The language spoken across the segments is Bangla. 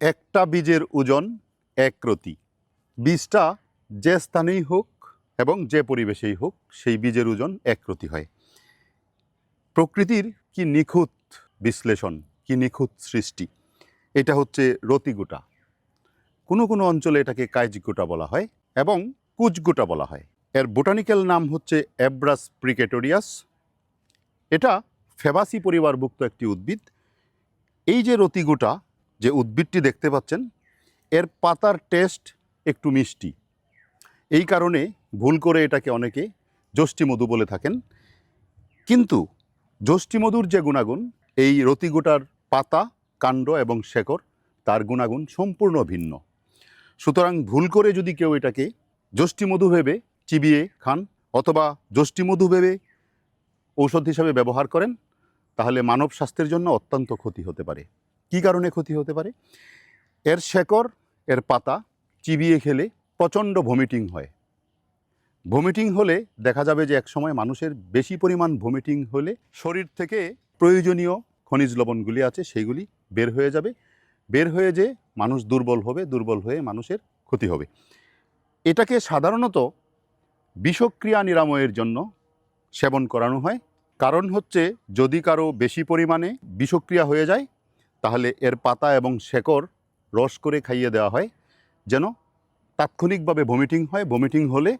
একটা বীজের ওজন এক রতি। বীজটা যে স্থানেই হোক এবং যে পরিবেশেই হোক, সেই বীজের ওজন এক রতি হয়। প্রকৃতির কি নিখুঁত বিশ্লেষণ, কি নিখুঁত সৃষ্টি, এটা হচ্ছে রতিগুটা কোনো কোনো অঞ্চলে এটাকে কাইজগুটা বলা হয় এবং কুচগুটা বলা হয়। এর বোটানিক্যাল নাম হচ্ছে অ্যাব্রাস প্রিকেটোরিয়াস। এটা ফেবাসি পরিবারভুক্ত একটি উদ্ভিদ। এই যে রতিগুটা যে উদ্ভিদটি দেখতে পাচ্ছেন, এর পাতার টেস্ট একটু মিষ্টি। এই কারণে ভুল করে এটাকে অনেকে যষ্টিমধু বলে থাকেন। কিন্তু যষ্টিমধুর যে গুণাগুণ, এই রতিগুটার পাতা, কাণ্ড এবং শেকড়, তার গুণাগুণ সম্পূর্ণ ভিন্ন। সুতরাং ভুল করে যদি কেউ এটাকে যষ্টিমধু ভেবে চিবিয়ে খান অথবা যষ্টিমধু ভেবে ঔষধ হিসাবে ব্যবহার করেন, তাহলে মানব স্বাস্থ্যের জন্য অত্যন্ত ক্ষতি হতে পারে। কী কারণে ক্ষতি হতে পারে? এর শেকড়, এর পাতা চিবিয়ে খেলে প্রচণ্ড ভমিটিং হয়। ভমিটিং হলে দেখা যাবে যে একসময় মানুষের বেশি পরিমাণ ভমিটিং হলে শরীর থেকে প্রয়োজনীয় খনিজ লবণগুলি আছে, সেইগুলি বের হয়ে যাবে। বের হয়ে যে মানুষ দুর্বল হবে, দুর্বল হয়ে মানুষের ক্ষতি হবে। এটাকে সাধারণত বিষক্রিয়া নিরাময়ের জন্য সেবন করানো হয়। কারণ হচ্ছে যদি কারও বেশি পরিমাণে বিষক্রিয়া হয়ে যায় তাহলে এর পাতা এবং শেকড় রস করে খাইয়ে দেওয়া হয়, যেন তাৎক্ষণিকভাবে ভমিটিং হয়। ভমিটিং হলে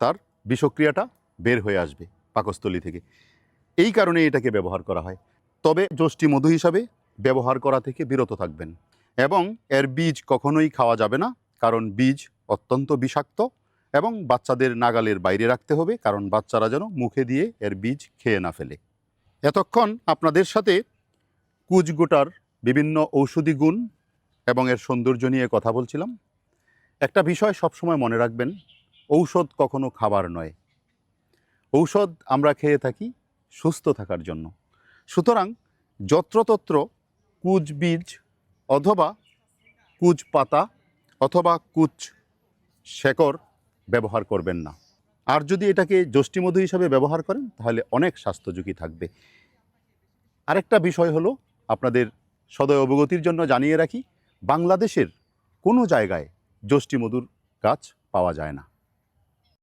তার বিষক্রিয়াটা বের হয়ে আসবে পাকস্থলী থেকে। এই কারণে এটাকে ব্যবহার করা হয়। তবে যষ্টি মধু হিসাবে ব্যবহার করা থেকে বিরত থাকবেন এবং এর বীজ কখনোই খাওয়া যাবে না, কারণ বীজ অত্যন্ত বিষাক্ত এবং বাচ্চাদের নাগালের বাইরে রাখতে হবে, কারণ বাচ্চারা যেন মুখে দিয়ে এর বীজ খেয়ে না ফেলে। এতক্ষণ আপনাদের সাথে কুচগোটার বিভিন্ন ঔষধি গুণ এবং এর সৌন্দর্য নিয়ে কথা বলছিলাম। একটা বিষয় সবসময় মনে রাখবেন, ঔষধ কখনো খাবার নয়। ঔষধ আমরা খেয়ে থাকি সুস্থ থাকার জন্য। সুতরাং যত্রতত্র কুচ বীজ অথবা কুচ পাতা অথবা কুচ শেকড় ব্যবহার করবেন না। আর যদি এটাকে যষ্টিমধু হিসাবে ব্যবহার করেন, তাহলে অনেক স্বাস্থ্য ঝুঁকি থাকবে। আরেকটা বিষয় হলো আপনাদের সদয় অবগতির জন্য জানিয়ে রাখি বাংলাদেশের কোনো জায়গায় যষ্টিমধুর গাছ পাওয়া যায় না।